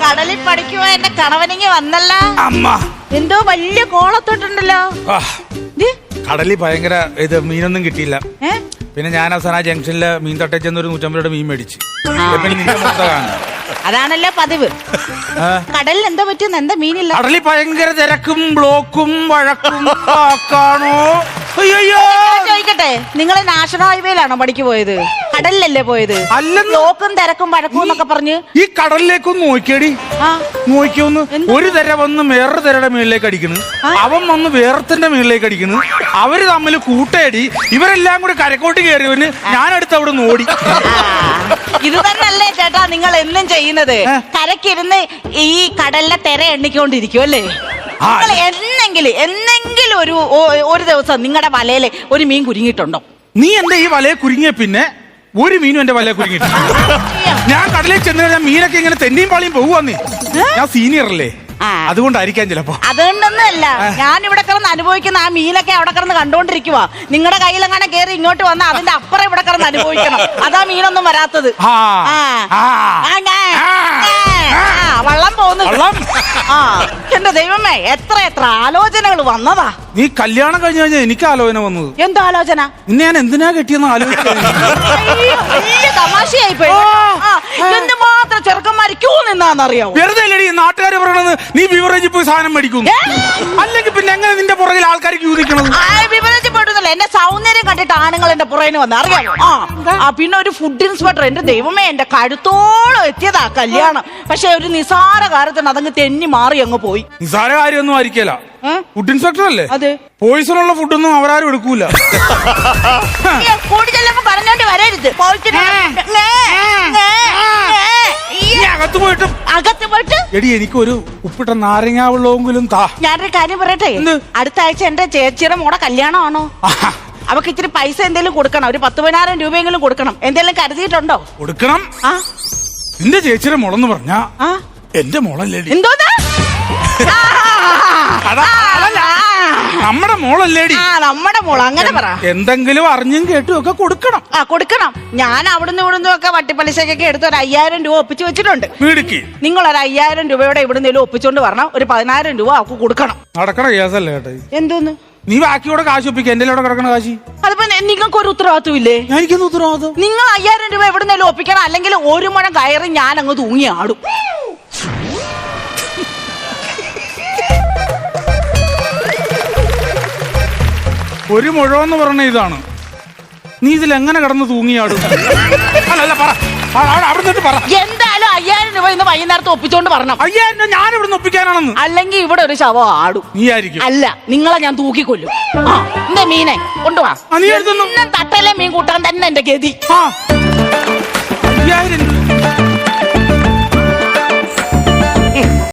കടലിൽ പഠിക്കുവാ എന്റെ കണവനിങ്ങി വന്നല്ല. അമ്മ. എന്തോ വലിയ കോളത്തോട്ടുണ്ടല്ലോ. കടലിൽ ഭയങ്കര ഇത് മീനൊന്നും കിട്ടിയില്ല. പിന്നെ ഞാൻ അവസാനം ആ ജംഗ്ഷനിൽ മീൻ തട്ടേച്ച് ഒരു നൂറ്റമ്പത് രൂപയുടെ മീൻ മേടിച്ച്. അതാണല്ലോ പതിവ്. കടലിൽ എന്താ പറ്റുന്ന എന്താ മീനില്ല? കടലിൽ ഭയങ്കര തിരക്കും ബ്ലോക്കും വഴക്കും കാണോ. ചോദിക്കട്ടെ നിങ്ങൾ നാഷണൽ ഹൈവേയിലാണോ പഠിക്ക് പോയത്? കടലിലല്ലേ പോയത്? ലോക്കും തിരക്കും വഴക്കും എന്നൊക്കെ പറഞ്ഞ് ഈ കടലിലേക്കും നോക്കിയടി. നോക്കിയൊന്ന്. ഒരു തിര വന്ന് വേറൊരു തിരയുടെ മേളിലേക്ക് അടിക്കണ്. അവൻ വന്ന് വേറത്തിന്റെ മേളിലേക്ക് അടിക്കണ്. അവർ തമ്മിൽ കൂട്ടയടി ഇവരെല്ലാം കൂടി കരക്കോട്ട് കയറിയവന് ഞാനടുത്ത് അവിടെ നോടി ഇത് തന്നെയല്ലേ ചേട്ടാ നിങ്ങൾ എന്നും ചെയ്യുന്നത്? കരക്കിരുന്ന് ഈ കടലിലെ തെര എണ്ണിക്കൊണ്ടിരിക്കും അല്ലേ? എന്നെങ്കിലും എന്നെങ്കിലും ഒരു ഒരു ദിവസം നിങ്ങളുടെ വലയിൽ ഒരു മീൻ കുരുങ്ങിയിട്ടുണ്ടോ? നീ എന്റെ ഈ വലയെ കുരുങ്ങിയ പിന്നെ ഒരു മീനും എന്റെ വലയെ കുരുങ്ങിയിട്ടില്ല. ഞാൻ കടലിൽ ചെന്ന് കഴിഞ്ഞാൽ മീനൊക്കെ ഇങ്ങനെ തെന്നിയും പാളിയും പോകുവാന്നേ ഞാൻ സീനിയർ അല്ലേ. അതുകൊണ്ടായിരിക്കാൻ അതുകൊണ്ടായിരിക്കാം ചിലപ്പോ. അതുകൊണ്ടൊന്നുമല്ല. ഞാൻ ഇവിടെ കിടന്ന് അനുഭവിക്കുന്ന ആ മീനൊക്കെ അവിടെ കിടന്ന് കണ്ടോണ്ടിരിക്കുക നിങ്ങളുടെ കയ്യിലെങ്ങനെ കയറി ഇങ്ങോട്ട് വന്ന അതിന്റെ അപ്പുറം ഇവിടെ കിടന്ന് അനുഭവിക്കണം. അതാ മീനൊന്നും വരാത്തത്. ആ. വള്ളം പോകുന്നു വള്ളം? ആ എന്റെ ദൈവമേ എത്ര എത്ര ആലോചനകൾ വന്നതാ. നീ കല്യാണം കഴിഞ്ഞു കഴിഞ്ഞാൽ എനിക്ക് ആലോചന വന്നത്. എന്തോ ആലോചന? നിന്നെ ഞാൻ എന്തിനാ കെട്ടിയെന്ന് ആലോചിക്കുന്നു അയ്യോ, വലിയ തമാശയായി പോയി. ആ, എന്തുമാത്രം ചെറുക്കന്മാര് ക്യൂ നിന്നാന്നറിയാവോ? വെറുതെ അല്ലടി നാട്ടുകാർ പറയണത് നീ ബിവറേജിൽ പോയി സാധനം മേടിക്കുന്നു. ഏ? അല്ലെങ്കിൽ പിന്നെ എങ്ങനെ നിന്റെ പുറകിൽ ആൾക്കാർ ക്യൂ നിൽക്കണത്? ആ, വിവരിച്ചപ്പെടുന്നില്ല എന്റെ സൗന്ദര്യം കണ്ടിട്ട് ആണുങ്ങൾ എന്റെ പുറകിന് വന്ന്. അറിയാമോ ആ പിന്നെ ഒരു ഫുഡ് ഇൻസ്പെക്ടർ എന്റെ ദൈവമേ എന്റെ കഴുത്തോളം എത്തിയതാ കല്യാണം. പക്ഷെ ഒരു നിസാര കാര്യത്തിന് അതങ്ങ് തെന്നി മാറി അങ്ങ് പോയി. നിസാര കാര്യമൊന്നും ആയിരിക്കല. ഫുഡ് ഇൻസ്പെക്ടർ അല്ലേ? അതെ. പോയിസണുള്ള ഫുഡൊന്നും അവരാരും എടുക്കൂല. ഏ, കൂടി ചെല്ലുമ്പോ പറഞ്ഞോണ്ട് വരരുത്. പോയിട്ട് എടി എനിക്കൊരു ഉപ്പിട്ട നാരങ്ങ വെള്ളമെങ്കിലും താ. ഞാനൊരു കാര്യം പറയട്ടെ? എന്ത്? അടുത്ത ആഴ്ച എന്റെ ചേച്ചിയുടെ മോടെ കല്യാണമാണോ? ആഹാ, അവക്ക് ഇച്ചിരി പൈസ എന്തെങ്കിലും കൊടുക്കണം. ഒരു പത്ത് പതിനായിരം രൂപയെങ്കിലും കൊടുക്കണം. എന്തെങ്കിലും കരുതിയിട്ടുണ്ടോ? കൊടുക്കണം. ആ. എന്റെ ചേച്ചിയുടെ മോളെന്ന് പറഞ്ഞ ആ. എന്റെ മോളല്ലേ എന്തോന്ന്? ആ, അതാ, അതല്ല. നമ്മുടെ മോളല്ലേടി. ആ നമ്മുടെ മോൾ. അങ്ങനെ പറ. എന്തെങ്കിലും അറിഞ്ഞും കേട്ടും ഒക്കെ കൊടുക്കണം. ആ കൊടുക്കണം. ഞാൻ അവിടുന്ന് ഇവിടുന്ന് ഒക്കെ വട്ടിപ്പലിശക്കൊക്കെ എടുത്ത് ഒരു അയ്യായിരം രൂപ ഒപ്പിച്ചു വെച്ചിട്ടുണ്ട്. വീടിക്ക്. നിങ്ങൾ ഒരു അയ്യായിരം രൂപയുടെ ഇവിടുന്ന് ഒപ്പിച്ചോണ്ട് വരണം. ഒരു പതിനായിരം രൂപ അവക്ക് കൊടുക്കണം. നടക്കണ കേസല്ലേ എന്തോന്ന്? നീ ബാക്കിയോടെ കാശ് ഒപ്പിക്കുക എന്റെ അവിടെ കിടക്കണ കാശി. അതിപ്പോ നിങ്ങൾക്ക് ഒരു ഉത്തരവാദിത്വം ഇല്ലേ? ഞാൻ എനിക്കൊന്നും ഉത്തരവാദിത്വം? നിങ്ങൾ അയ്യായിരം രൂപ എവിടുന്നേലും ഒപ്പിക്കണം. അല്ലെങ്കിൽ ഒരു മുഴം കയറി ഞാൻ അങ്ങ് തൂങ്ങി ആടും ഒരു മുഴമെന്ന് പറഞ്ഞ ഇതാണ്. നീ ഇതിൽ എങ്ങനെ കടന്ന് തൂങ്ങിയാടും? പറ. ആ, അവിടെ അവിടെ നിന്നിട്ട് പറ. എന്തായാലും അയ്യായിരം രൂപ ഇന്ന് വൈകുന്നേരത്ത് ഒപ്പിച്ചോണ്ട് അയ്യായിരം രൂപ ഞാൻ ഇവിടെ ഒപ്പിക്കാനാണെന്ന്. അല്ലെങ്കിൽ ഇവിടെ ഒരു ശവം ആടും. നീ ആയിരിക്കും. അല്ല നിങ്ങളെ ഞാൻ തൂക്കിക്കൊല്ലും. ആ എന്താ മീനെ കൊണ്ടുവാ. ആ, നീ എടുത്തൊന്നും എന്നും തട്ടയിലെ മീൻ കൂട്ടാൻ തന്നെ എന്റെ ഗതി. ആ.